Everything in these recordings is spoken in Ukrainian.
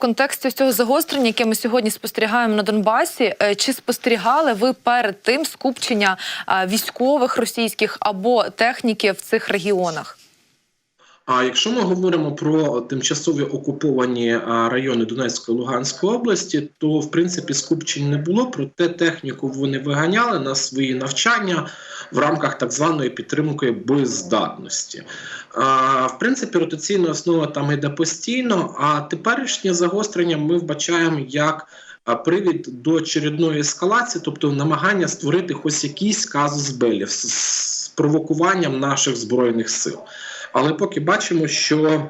контексті цього загострення, яке ми сьогодні спостерігаємо на Донбасі, е, чи спостерігали ви перед тим скупчення військових російських або техніки в цих регіонах? А якщо ми говоримо про тимчасові окуповані райони Донецької Луганської області, то в принципі скупчень не було. Проте техніку вони виганяли на свої навчання в рамках так званої підтримки боєздатності. В принципі, ротаційна основа там йде постійно. А теперішнє загострення ми вбачаємо як. Привід до очередної ескалації, тобто намагання створити хоч якийсь казус белі з, з провокуванням наших збройних сил. Але поки бачимо, що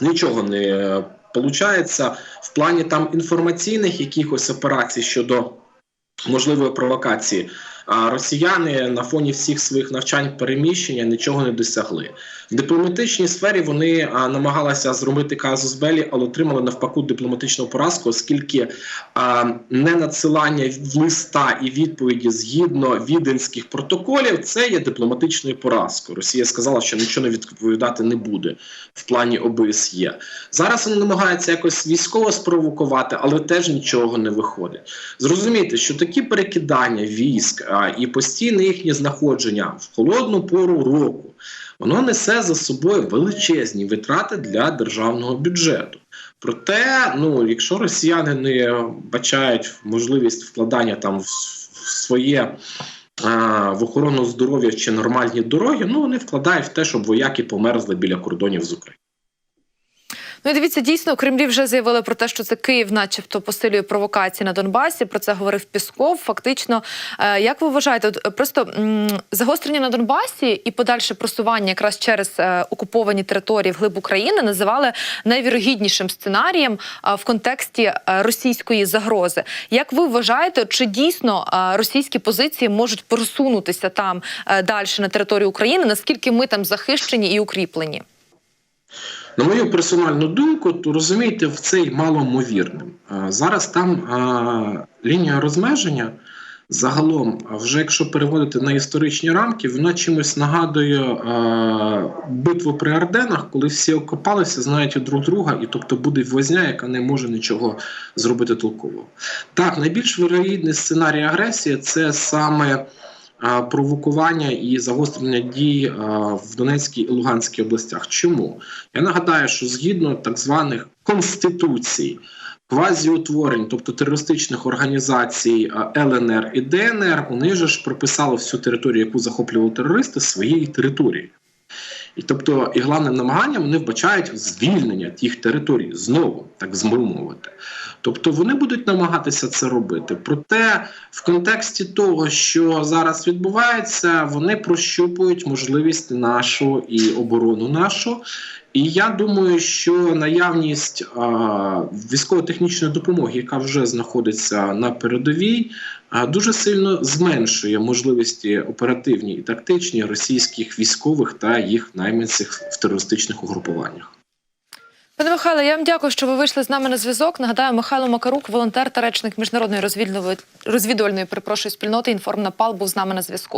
нічого не виходить в плані там інформаційних якихось операцій щодо можливої провокації. А росіяни на фоні всіх своїх навчань переміщення нічого не досягли. В дипломатичній сфері вони намагалися зробити казус Белі, але отримали навпаку дипломатичну поразку, оскільки не надсилання в листа і відповіді згідно віденських протоколів це є дипломатичною поразкою. Росія сказала, що нічого не відповідати не буде в плані ОБСЄ. Зараз вони намагаються якось військово спровокувати, але теж нічого не виходить. Зрозумійте, що такі перекидання військ а, і постійне їхнє знаходження в холодну пору року. Воно несе за собою величезні витрати для державного бюджету. Проте, ну якщо росіяни не бачають можливість вкладання там в, в своє в охорону здоров'я чи нормальні дороги, ну вони вкладають в те, щоб вояки померзли біля кордонів з України. Ну дивіться, дійсно у Кремлі вже заявили про те, що це Київ, начебто, посилює провокації на Донбасі. Про це говорив Пісков. Фактично, е, як ви вважаєте, е, просто загострення на Донбасі і подальше просування якраз через е, окуповані території вглиб України називали найвірогіднішим сценарієм в контексті російської загрози. Як ви вважаєте, чи дійсно російські позиції можуть просунутися там далі на територію України? Наскільки ми там захищені і укріплені? На мою персональну думку, то розумієте, в цей маломовірним. Зараз там а, лінія розмеження загалом, вже якщо переводити на історичні рамки, вона чимось нагадує а, битву при Арденах, коли всі окопалися, знають друг друга, і тобто буде возня, яка не може нічого зробити толкового. Так, найбільш вирогідний сценарій агресії це саме провокування і загострення дій в Донецькій і Луганській областях. Чому? Я нагадаю, що згідно так званих конституцій, квазіутворень, тобто терористичних організацій ЛНР і ДНР, вони же ж прописали всю територію, яку захоплювали терористи, своєї територією. І тобто, і головним намаганням вони вбачають звільнення тих територій знову, так змовити. Тобто вони будуть намагатися це робити. Проте, в контексті того, що зараз відбувається, вони прощупують можливість нашу і оборону нашу. І я думаю, що наявність військово-технічної допомоги, яка вже знаходиться на передовій, дуже сильно зменшує можливості оперативні і тактичні російських військових та їх найманців в терористичних угрупуваннях. Пане Михайло, я вам дякую, що ви вийшли з нами на зв'язок. Нагадаю, Михайло Макарук, волонтер та речник міжнародної розвідувальної перепрошую спільноти «Інформнапал» був з нами на зв'язку.